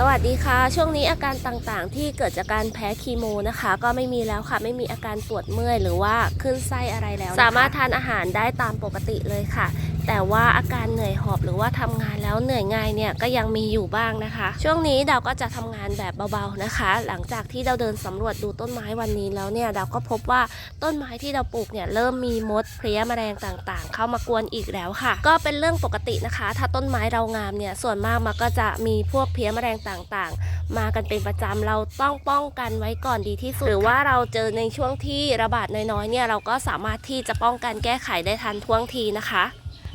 สวัสดีค่ะ ช่วงนี้อาการต่างๆ ที่เกิดจากการแพ้คีโมนะคะ ก็ไม่มีแล้วค่ะ ไม่มีอาการปวดเมื่อย หรือว่าขึ้นไส้อะไรแล้วะะสามารถทานอาหารได้ตามปกติเลยค่ะ แต่ว่าอาการเหนื่อยหอบหรือว่าทำงานแล้วเหนื่อยง่ายเนี่ยก็ยังมีอยู่บ้างนะคะ ช่วงนี้ดาวก็จะทำงานแบบเบาๆนะคะ หลังจากที่เราเดินสำรวจดูต้นไม้วันนี้แล้วเนี่ยดาวก็พบว่าต้นไม้ที่เราปลูกเนี่ยเริ่มมีมดเพลี้ยแมลงต่างๆ เข้ามากวนอีกแล้วค่ะ ก็เป็นเรื่องปกตินะคะ ถ้าต้นไม้เรางามเนี่ยส่วนมากมันก็จะมีพวกเพลี้ยแมลงต่างๆ มากันเป็นประจำเราต้องป้องกันไว้ก่อนดีที่สุดหรือว่าเราเจอในช่วงที่ระบาดน้อยๆเนี่ยเราก็สามารถที่จะป้องกันแก้ไขได้ทันท่วงทีนะคะ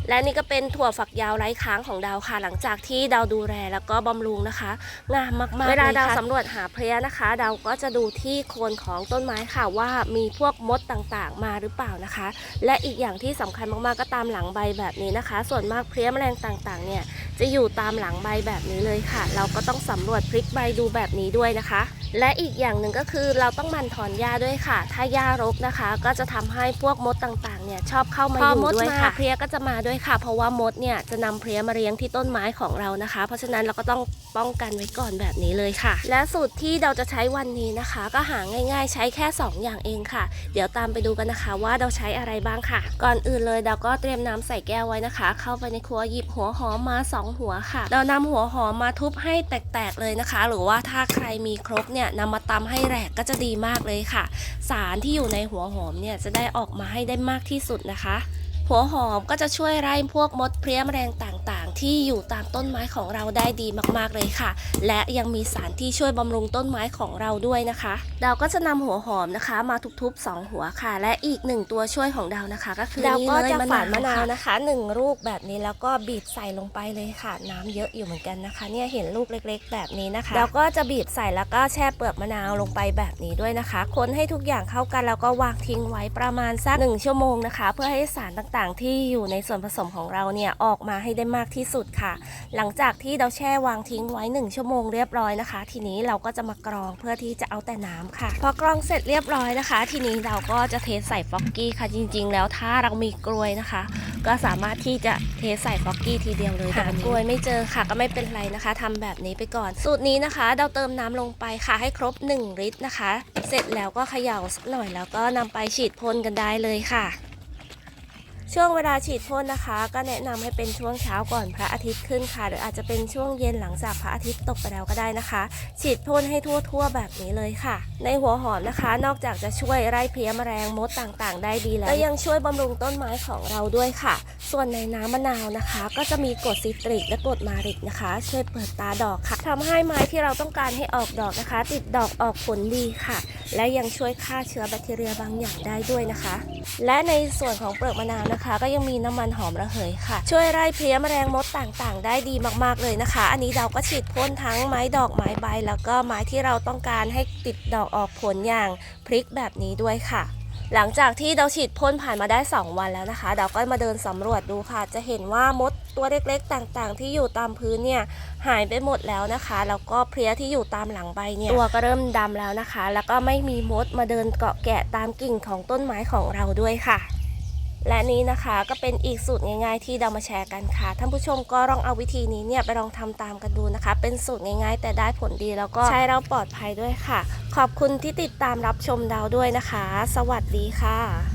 และนี่ก็เป็นถั่วฝักยาวไร้ค้างของดาวค่ะ หลังจากที่ดาวดูแลแล้วก็บำรุงนะคะงามมากๆเวลาดาวสำรวจหาเพลี้ยนะคะ ดาวก็จะดูที่โคนของต้นไม้ค่ะว่ามีพวกมดต่างๆ มาหรือเปล่านะคะ และอีกอย่างที่สำคัญมากๆก็ตามหลังใบแบบนี้นะคะ ส่วนมากเพลี้ยแมลงต่างๆ เนี่ยจะอยู่ตามหลังใบแบบนี้เลยค่ะ เราก็ต้องสำรวจพลิกใบดูแบบนี้ด้วยนะคะ และอีกอย่างหนึ่งก็คือเราต้องมันถอนหญ้าด้วยค่ะ ถ้าหญ้ารกนะคะ ก็จะทำให้พวกมดต่างๆ เนี่ยชอบเข้ามาอยู่ด้วยค่ะเพลี้ยก็จะมาด้วยค่ะ เพราะว่ามดเนี่ยจะนำเพลี้ยมาเลี้ยงที่ต้นไม้ของเรานะคะ เพราะฉะนั้นเราก็ต้องป้องกันไว้ก่อนแบบนี้เลยค่ะ และสูตรที่เราจะใช้วันนี้นะคะ ก็หาง่ายๆ ใช้แค่ 2 อย่างเองค่ะ เดี๋ยวตามไปดูกันนะคะ ว่าเราใช้อะไรบ้างค่ะ ก่อนอื่นเลยเราก็เตรียมน้ำใส่แก้วไว้นะคะ เข้าไปในครัวหยิบหัวหอมมาสองหัวค่ะ เรานำหัวหอมมาทุบให้แตกๆเลยนะคะ หรือว่าถ้าใครมีครกเนี่ยนำมาตำให้แหลกก็จะดีมากเลยค่ะ สารที่อยู่ในหัวหอมเนี่ยจะได้ออกมาให้ได้มากที่สุดนะคะ หัวหอมก็จะช่วยไล่พวกมดเพลี้ยแมลงต่าง ที่อยู่ตามต้นไม้ของเราได้ดีมากๆเลยค่ะ และยังมีสารที่ช่วยบำรุงต้นไม้ของเราด้วยนะคะ ดาวก็จะนำหัวหอมนะคะ มาทุบๆ 2 หัวค่ะ และอีกหนึ่งตัวช่วยของดาวนะคะ ก็คือดาวก็นี่เลยจะฝานมะนาวค่นะคะหนึ่งลูกแบบนี้แล้วก็บีบใส่ลงไปเลยค่ะ น้ำเยอะอยู่เหมือนกันนะคะ เนี่ยเห็นลูกเล็ก ๆ แบบนี้นะคะแล้วก็จะบีบใส่แล้วก็แช่เปลือกมะนาวลงไปแบบนี้ด้วยนะคะ คนให้ทุกอย่างเข้ากันแล้วก็วางทิ้งไว้ประมาณสักหนึ่งชั่วโมงนะคะ เพื่อให้สารต่างๆ ที่อยู่ในส่วนผสมของเราเนี่ยออกมาให้ได้มากที่สุดค่ะ หลังจากที่เราแช่วางทิ้งไว้ 1 ชั่วโมงเรียบร้อยนะคะ ทีนี้เราก็จะมากรองเพื่อที่จะเอาแต่น้ำค่ะ พอกรองเสร็จเรียบร้อยนะคะ ทีนี้เราก็จะเทใส่ฟอกกี้ค่ะจริง ๆ แล้วถ้าเรามีกลวยนะคะ ก็สามารถที่จะเทใส่ฟอกกี้ทีเดียวเลยแต่วันนี้กลวยไม่เจอค่ะก็ไม่เป็นไรนะคะทำแบบนี้ไปก่อน สูตรนี้นะคะ เราเติมน้ำลงไปค่ะให้ครบ 1 ลิตรนะคะ เสร็จแล้วก็เขย่าสักหน่อยแล้วก็นำไปฉีดพ่นกันได้เลยค่ะ ช่วงเวลาฉีดพ่นนะคะ ก็แนะนำให้เป็นช่วงเช้าก่อนพระอาทิตย์ขึ้นค่ะ หรืออาจจะเป็นช่วงเย็นหลังจากพระอาทิตย์ตกไปแล้วก็ได้นะคะ ฉีดพ่นให้ทั่วๆ แบบนี้เลยค่ะ ในหัวหอมนะคะ นอกจากจะช่วยไล่เพลี้ยแมลงมดต่างๆ ได้ดีแล้วก็ยังช่วยบำรุงต้นไม้ของเราด้วยค่ะ ส่วนในน้ำมะนาวนะคะ ก็จะมีกรดซิตริกและกรดมาริกนะคะ ช่วยเปิดตาดอกค่ะทำให้ไม้ที่เราต้องการให้ออกดอกนะคะ ติดดอกออกผลดีค่ะ และยังช่วยฆ่าเชื้อแบคทีเรียบางอย่างได้ด้วยนะคะ และในส่วนของเปลือกมะนาวนะคะ ก็ยังมีน้ำมันหอมระเหยค่ะ ช่วยไล่เพลี้ยแมลงมดต่างๆ ได้ดีมากๆเลยนะคะ อันนี้เราก็ฉีดพ่นทั้งไม้ดอกไม้ใบ แล้วก็ไม้ที่เราต้องการให้ติดดอกออกผลอย่างพริกแบบนี้ด้วยค่ะ หลังจากที่เราฉีดพ่นผ่านมาได้ 2 วันแล้วนะคะ เราก็มาเดินสำรวจดูค่ะ จะเห็นว่ามดตัวเล็กๆ ต่างๆ ที่อยู่ตามพื้นเนี่ยหายไปหมดแล้วนะคะ แล้วก็เพลี้ยที่อยู่ตามหลังใบเนี่ยตัวก็เริ่มดำแล้วนะคะ แล้วก็ไม่มีมดมาเดินเกาะแกะตามกิ่งของต้นไม้ของเราด้วยค่ะ และนี้นะคะก็เป็นอีกสูตรง่ายๆที่เรามาแชร์กันค่ะ ท่านผู้ชมก็ลองเอาวิธีนี้เนี่ยไปลองทำตามกันดูนะคะ เป็นสูตรง่ายๆ แต่ได้ผลดีแล้วก็ใช้เราปลอดภัยด้วยค่ะ ขอบคุณที่ติดตามรับชมดาวด้วยนะคะ สวัสดีค่ะ